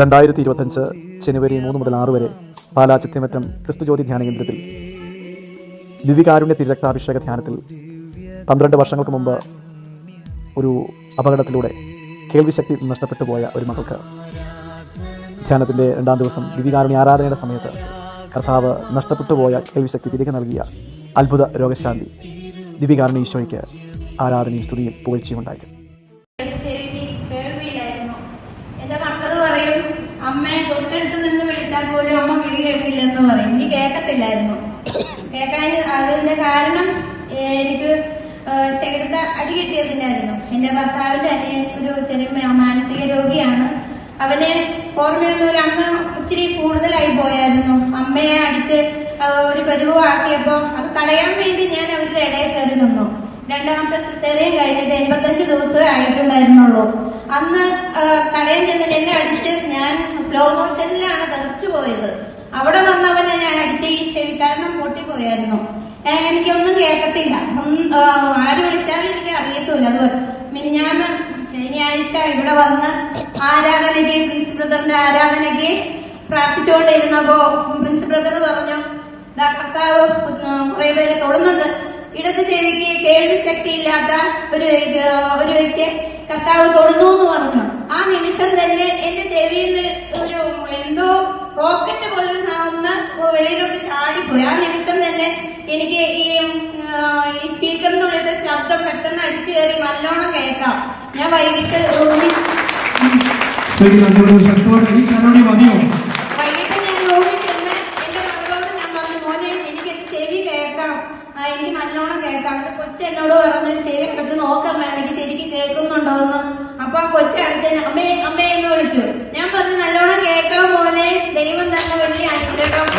രണ്ടായിരത്തി ഇരുപത്തഞ്ച് ജനുവരി മൂന്ന് മുതൽ ആറ് വരെ പാലാ ചിത്തിമറ്റം ക്രിസ്തുജ്യോതി ധ്യാന കേന്ദ്രത്തിൽ ദിവ്യകാരുണ്യ തിരക്താഭിഷേക ധ്യാനത്തിൽ പന്ത്രണ്ട് വർഷങ്ങൾക്ക് മുമ്പ് ഒരു അപകടത്തിലൂടെ കേൾവിശക്തി നഷ്ടപ്പെട്ടു പോയ ഒരു മകൾക്ക് ധ്യാനത്തിന്റെ രണ്ടാം ദിവസം ദിവ്യകാരുണ്യ ആരാധനയുടെ സമയത്ത് കർത്താവ് നഷ്ടപ്പെട്ടു പോയ കേൾവിശക്തി തിരികെ നൽകിയ അത്ഭുത രോഗശാന്തി ദിവ്യകാരുണ്യ ഈശോയ്ക്ക് ആരാധനയും സ്തുതിയും പുകഴ്ചയും ഉണ്ടായിരിക്കും ശരിക്ക് കേൾവിയില്ലായിരുന്നു എന്റെ മക്കൾ പറയും അമ്മയെ തൊട്ടടുത്ത് നിന്ന് വിളിച്ചാൽ പോലും അമ്മ വിളി കേൾക്കില്ലെന്ന് പറയും. എനിക്ക് കേൾക്കത്തില്ലായിരുന്നു. കേൾക്കാൻ അതിന്റെ കാരണം എനിക്ക് ചെകിടത്ത അടി കിട്ടിയതിനായിരുന്നു. എന്റെ ഭർത്താവിന്റെ അനിയൻ ഒരു ചെറിയ മാനസിക രോഗിയാണ്. അവനെ ഓർമ്മയൊന്നും ഒരു അന്ന് ഇച്ചിരി കൂടുതലായി പോയായിരുന്നു. അമ്മയെ അടിച്ച് ഒരു പരുവാക്കിയപ്പോ അത് തടയാൻ വേണ്ടി ഞാൻ അവരുടെ ഇടയിൽ കയറി നിന്നു. രണ്ടാമത്തെ സിസേറിയൻ കഴിഞ്ഞിട്ട് എൺപത്തഞ്ച് ദിവസമേ ആയിട്ടുണ്ടായിരുന്നുള്ളൂ. അന്ന് തടയാൻ ചെന്നിട്ട് എന്നെ അടിച്ച് ഞാൻ സ്ലോ മോഷനിലാണ് തെറിച്ചു പോയത്. അവിടെ വന്നവനെ ഞാൻ അടിച്ച ഈ ചെവി കാരണം പൊട്ടിപ്പോയായിരുന്നു എനിക്കൊന്നും കേൾക്കത്തില്ല ആര് വിളിച്ചാലും എനിക്ക് അറിയത്തില്ല അത് മിനിഞ്ഞാന്ന് ശനിയാഴ്ച ഇവിടെ വന്ന് ആരാധനയ്ക്ക് പ്രിൻസ് ബ്രദറിന്റെ ആരാധനയ്ക്ക് പ്രാർത്ഥിച്ചുകൊണ്ടിരുന്നപ്പോ പ്രിൻസ് ബ്രദർ പറഞ്ഞു കർത്താവ് കുറെ പേര് തൊടുന്നുണ്ട്. ഇടത് ചെവിക്ക് കേൾവി ശക്തി ഇല്ലാത്ത ഒരു ഒരു വ്യക്തി കർത്താവ് തൊടുന്നു എന്ന് പറഞ്ഞു. ആ നിമിഷം തന്നെ എന്റെ ചെവിയിൽ വെളിയിലോട്ട് ചാടിപ്പോയി. ആ നിമിഷം തന്നെ എനിക്ക് ഈ ആഹ്, ഉള്ളിലത്തെ സ്പീക്കറിനുള്ളിലത്തെ ശബ്ദം പെട്ടെന്ന് അടിച്ചു കയറി നല്ലോണം കേൾക്കാം. ഞാൻ വൈകിട്ട് റൂമിൽ ഈ വൈകിട്ട് ഞാൻ റൂമിൽ ചെന്ന് എന്റെ മകളോട് ഞാൻ പറഞ്ഞു മോനെ എനിക്ക് എന്റെ ചെവി കേൾക്കണം ആ, എനിക്ക് നല്ലോണം കേൾക്കാം. എന്റെ കൊച്ചു എന്നോട് പറഞ്ഞു ചെവി അടച്ച് നോക്കാം എനിക്ക് ശരിക്കും കേൾക്കുന്നുണ്ടോ എന്ന്. അപ്പൊ ആ കൊച്ചു അടച്ച് അമ്മേ അമ്മേ എന്ന് വിളിച്ചു ഞാൻ പറഞ്ഞു നല്ലോണം കേൾക്കാം മോനെ ദൈവം തന്ന വലിയ അനുഗ്രഹം ആമേൻ, ആമേൻ. യേശുവേ നന്ദി യേശുവേ സ്തോത്രം.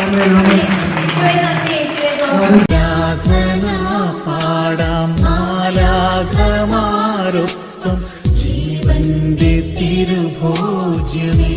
ആരാധന പാടാം മാലാഖമാരൊപ്പം ജീവന്റെ തിരുഭോജ്യമേ.